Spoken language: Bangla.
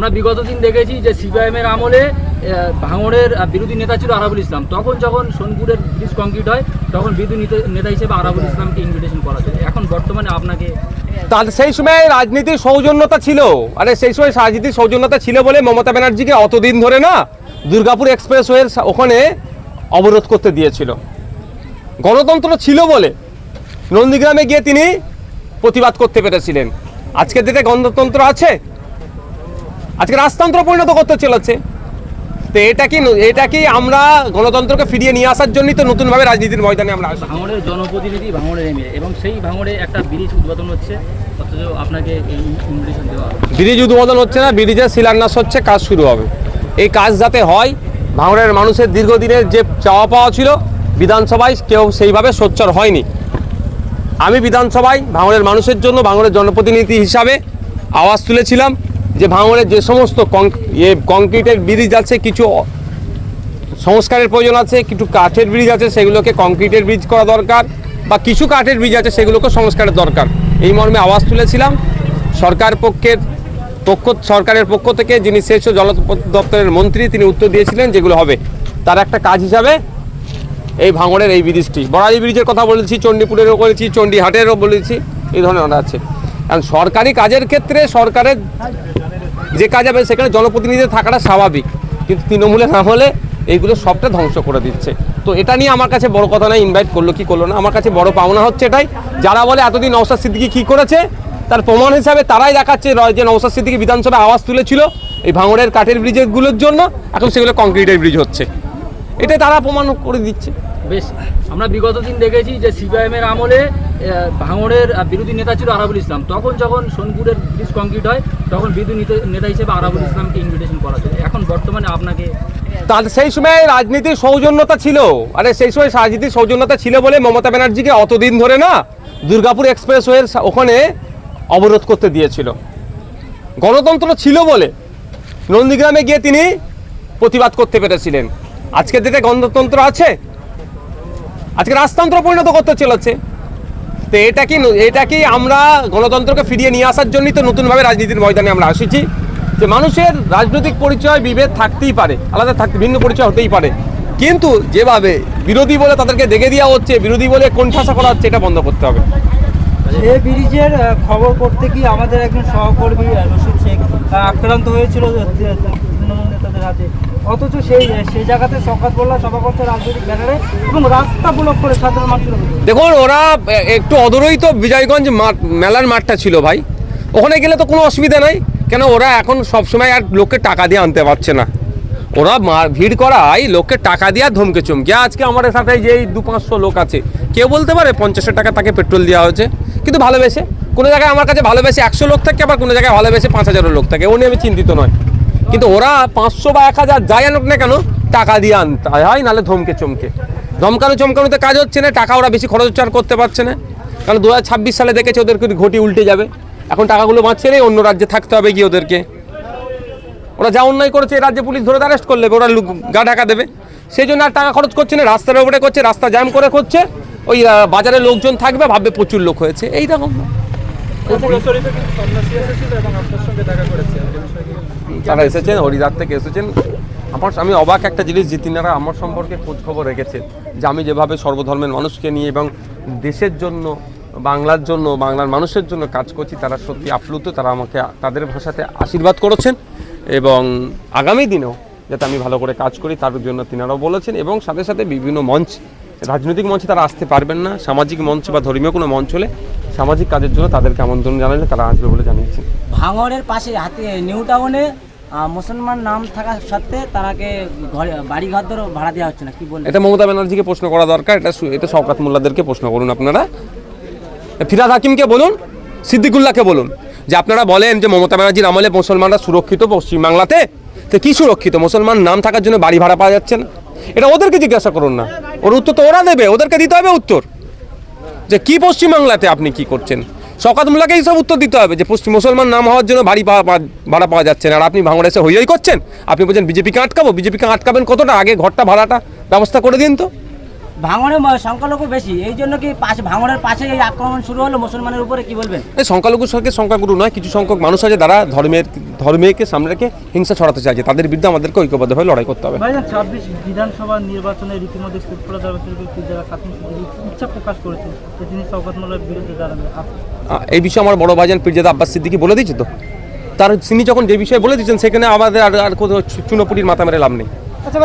আমরা বিগত দিন দেখেছি যে সিপিআইএম এর আমলে ভাঙড়ের বিরোধী নেতা ছিল আরাবুল ইসলাম। তখন যখন সোনপুরের ব্রিজ কংক্রিট হয় তখন বিরোধী নেতা- নেতা হিসেবে আরাবুল ইসলামকে ইনভিটেশন করা ছিল এখন বর্তমানে আপনাকে তার সেই সময় রাজনীতির সৌজন্যতা ছিল। আরে সেই সময় রাজনীতির সৌজন্যতা ছিল বলে মমতা ব্যানার্জিকে অতদিন ধরে না দুর্গাপুর এক্সপ্রেসওয়ের ওখানে অবরোধ করতে দিয়েছিল। গণতন্ত্র ছিল বলে নন্দীগ্রামে গিয়ে তিনি প্রতিবাদ করতে পেরেছিলেন। আজকের দিনে গণতন্ত্র আছে আজকে রাজতন্ত্র পরিণত করতে চলেছে। তো এটা কি এটা কি আমরা গণতন্ত্রকে ফিরিয়ে নিয়ে আসার জন্যই তো নতুনভাবে রাজনীতির ময়দানে আমরা আসি ভাঙড়ের জনপ্রতিনিধি ভাঙড়ের এমএ এবং সেই ভাঙড়ে একটা ব্রিজ উদ্বোধন হচ্ছে অথচ আপনাকে ইনভিটেশন দেওয়া ব্রিজ উদ্বোধন হচ্ছে না ব্রিজের শিলান্যাস হচ্ছে কাজ শুরু হবে। এই কাজ যাতে হয় ভাঙড়ের মানুষের দীর্ঘদিনের যে চাওয়া পাওয়া ছিল বিধানসভায় কেউ সেইভাবে সোচ্চার হয়নি। আমি বিধানসভায় ভাঙড়ের মানুষের জন্য ভাঙড়ের জনপ্রতিনিধি হিসাবে আওয়াজ তুলেছিলাম। যে ভাঙড়ের যে সমস্ত ইয়ে কংক্রিটের ব্রিজ আছে, কিছু সংস্কারের প্রয়োজন আছে, কিছু কাঠের ব্রিজ আছে, সেগুলোকে কংক্রিটের ব্রিজ করা দরকার, বা কিছু কাঠের ব্রিজ আছে, সেগুলোকে সংস্কারের দরকার। এই মর্মে আওয়াজ তুলেছিলাম। সরকার পক্ষের পক্ষ, সরকারের পক্ষ থেকে যিনি ও জল দপ্তরের মন্ত্রী, তিনি উত্তর দিয়েছিলেন যেগুলো হবে। তার একটা কাজ হিসাবে এই ভাঙড়ের এই ব্রিজটি। বড়ালি ব্রিজের কথা বলেছি, চণ্ডীপুরেরও বলেছি, চণ্ডীহাটেরও বলেছি, এই ধরনের আছে। কারণ সরকারি কাজের ক্ষেত্রে সরকারের যে কাজ হবে সেখানে জনপ্রতিনিধি থাকাটা স্বাভাবিক। কিন্তু তৃণমূলে না হলে এইগুলো সবটা ধ্বংস করে দিচ্ছে। তো এটা নিয়ে আমার কাছে বড় কথা নয় ইনভাইট করল কি করল না। আমার কাছে বড় পাওনা হচ্ছে এটাই, যারা বলে এতদিন নওসাদ সিদ্দিকি কী করেছে, তার প্রমাণ হিসাবে তারাই দেখাচ্ছে যে নওসাদ সিদ্দিকি বিধানসভায় আওয়াজ তুলেছিল এই ভাঙড়ের কাঠের ব্রিজেরগুলোর জন্য, এখন সেগুলো কংক্রিটের ব্রিজ হচ্ছে। এটাই তারা প্রমাণ করে দিচ্ছে। বেশ, আমরা বিগত দিন দেখেছি যে সিপিআইএম এর আমলে ভাঙড়ের বিরোধী নেতা ছিল আরাবুল ইসলাম। তখন যখন সোনপুরের ব্রিজ কংক্রিট হয়, তখন বিরোধী নেতা- হিসেবে আরাবুল ইসলামকে ইনভিটেশন করা ছিল এখন বর্তমানে আপনাকে তার সেই সময় রাজনীতির সৌজন্যতা ছিল। আরে সেই সময় রাজনীতির সৌজন্যতা ছিল বলে মমতা ব্যানার্জিকে অতদিন ধরে না দুর্গাপুর এক্সপ্রেসওয়ের ওখানে অবরোধ করতে দিয়েছিল। গণতন্ত্র ছিল বলে নন্দীগ্রামে গিয়ে তিনি প্রতিবাদ করতে পেরেছিলেন। আজকের দিনে গণতন্ত্র আছে? আজকে রাজতন্ত্র পরিণত করতে চলেছে। তো এটা কি এটা কি আমরা গণতন্ত্রকে ফিরিয়ে নিয়ে আসার জন্যই তো নতুনভাবে রাজনীতির ময়দানে আমরা আসিছি? যে মানুষের রাজনৈতিক পরিচয় বিভেদ থাকতেই পারে, আলাদা থাকতে, ভিন্ন পরিচয় হতেই পারে। কিন্তু যেভাবে বিরোধী বলে তাদেরকে দেখে দেওয়া হচ্ছে, বিরোধী বলে কোণঠাসা করা হচ্ছে, এটা বন্ধ করতে হবে। এ ব্রিজের খবর করতে গিয়ে আমাদের একজন সহকর্মী, রশিদ শেখ আক্রান্ত হয়েছিল তৃণমূল নেতাদের হাতে। অথচ সেই সেই জায়গাতে সকাত বললা সভা করতে রাজনৈতিক ব্যানারে এবং রাস্তা ব্লক করে সাধারণ মানুষের দেখুন, ওরা একটু অদূরেই তো বিজয়গঞ্জ মাঠ, মেলার মাঠটা ছিল ভাই। ওখানে গেলে তো কোনো অসুবিধা নাই। কেন, ওরা এখন সবসময় আর লোককে টাকা দিয়ে আনতে পারছে না। ওরা ভিড় করায় লোককে টাকা দিয়ে ধমকে চমকে। আজকে আমাদের সাথে যে এই দু পাঁচশো লোক আছে, কেউ বলতে পারে পঞ্চাশের টাকা তাকে পেট্রোল দেওয়া হয়েছে, কিন্তু ভালোবেসে। কোনো জায়গায় আমার কাছে ভালোবেসে একশো লোক থাকে, আবার কোনো জায়গায় ভালোবেসে পাঁচ হাজারও লোক থাকে। ও নিয়ে আমি চিন্তিত নয়। কিন্তু ওরা পাঁচশো বা এক হাজার যাই আনুক না কেন, টাকা দিয়ে আনতে হয়। নাহলে ধমকে চমকে। ধমকানো চমকানোতে কাজ হচ্ছে না, টাকা ওরা বেশি খরচ আর করতে পারছে না। কারণ দু হাজার ছাব্বিশ সালে দেখেছে ওদেরকে ঘটি উল্টে যাবে। এখন টাকাগুলো বাঁচছে নেই, অন্য রাজ্যে থাকতে হবে গিয়ে ওদেরকে। ওরা যা অন্যায় করেছে, এই রাজ্যে পুলিশ ধরে অ্যারেস্ট করলে ওরা গা ঢাকা দেবে। সেই জন্য আর টাকা খরচ করছে না, রাস্তার উপরে করছে, রাস্তা জ্যাম করে করছে। ওই বাজারে লোকজন থাকবে, ভাববে প্রচুর লোক হয়েছে। এইরকম। তারা এসেছেন হরিদার থেকে এসেছেন। আমার আমি অবাক একটা জিনিস যে তিনারা আমার সম্পর্কে খোঁজ খবর রেখেছেন, যে আমি যেভাবে সর্বধর্মের মানুষকে নিয়ে এবং দেশের জন্য, বাংলার জন্য, বাংলার মানুষের জন্য কাজ করছি, তারা সত্যি আপ্লুত, তারা আমাকে, তাদের ভাষাতে আশীর্বাদ করেছেন এবং আগামী দিনেও যাতে আমি ভালো করে কাজ করি, তার জন্য তিনারাও বলেছেন এবং সাথে সাথে বিভিন্ন মঞ্চ, রাজনৈতিক মঞ্চে তারা আসতে পারবেন না। সামাজিক মঞ্চ বা ধর্মীয় কোনো মঞ্চ হলে সামাজিক কাজের জন্য তাদেরকে আমন্ত্রণ জানালে তারা আসবে বলে জানিয়েছেন ভাঙড়ের পাশে হাতি নিউ টাউনে মুসলমান নাম থাকা সত্ত্বে তারাকে ঘরে বাড়ি ঘর ধরে ভাড়া দেওয়া হচ্ছে না কি বলবেন? এটা মমতা ব্যানার্জিকে প্রশ্ন করা দরকার এটা এটা শওকাত মোল্লাদেরকে প্রশ্ন করুন আপনারা। ফিরাদ হাকিমকে বলুন সিদ্দিকুল্লাহকে বলুন যে আপনারা বলেন যে মমতা ব্যানার্জির আমলে মুসলমানরা সুরক্ষিত পশ্চিমবাংলাতে তো কি সুরক্ষিত? মুসলমান নাম থাকার জন্য বাড়ি ভাড়া পাওয়া যাচ্ছে না। এটা ওদেরকে জিজ্ঞাসা করুন না। ওর উত্তর তো ওরা দেবে ওদেরকে দিতে হবে উত্তর। যে কি পশ্চিমবাংলাতে আপনি কি করছেন? শকাত মোল্লাকেই সব উত্তর দিতে হবে যে পশ্চিম মুসলমান নাম হওয়ার জন্য বাড়ি ভাড়া পাওয়া যাচ্ছে না আর আপনি ভাঙড়ে এসে হইয়াই করছেন? আপনি বলছেন, বিজেপিকে আটকাবো? বিজেপিকে আটকাবেন কতটা? আগে ঘরটা ভাড়াটা ব্যবস্থা করে দিন তো। ভাঙড়ে সংখ্যালঘু বেশি এই জন্য কি পাশে ভাঙড়ের পাশে এই আক্রমণ শুরু হলো মুসলমানের উপরে কি বলবেন? এই সংখ্যালঘুর সঙ্গে সংখ্যাগুরু নয় কিছু সংখ্যক মানুষ আছে যারা ধর্মের ধর্মেকে সামনে রেখে হিংসা ছড়াতে চাইছে। তাদের বিরুদ্ধে আমাদেরকে ঐক্যবদ্ধভাবে লড়াই করতে হবে। ছাব্বিশ বিধানসভা নির্বাচনে রীতিমতো ফুটফুলা দেওয়া যারা খাতুন ইচ্ছা প্রকাশ করেছেন? যে তিনি শওকত বিরুদ্ধে দাঁড়াবেন। এই বিষয়ে আমার বড় ভাইজান পীরজাদা আব্বাস সিদ্দিকি বলে দিয়েছে তো? তার তিনি যখন যে বিষয়ে বলে দিয়েছেন সেখানে আমাদের আর আর কোনো চুনোপুটির মাথা মেরে লাভ নেই। আচ্ছা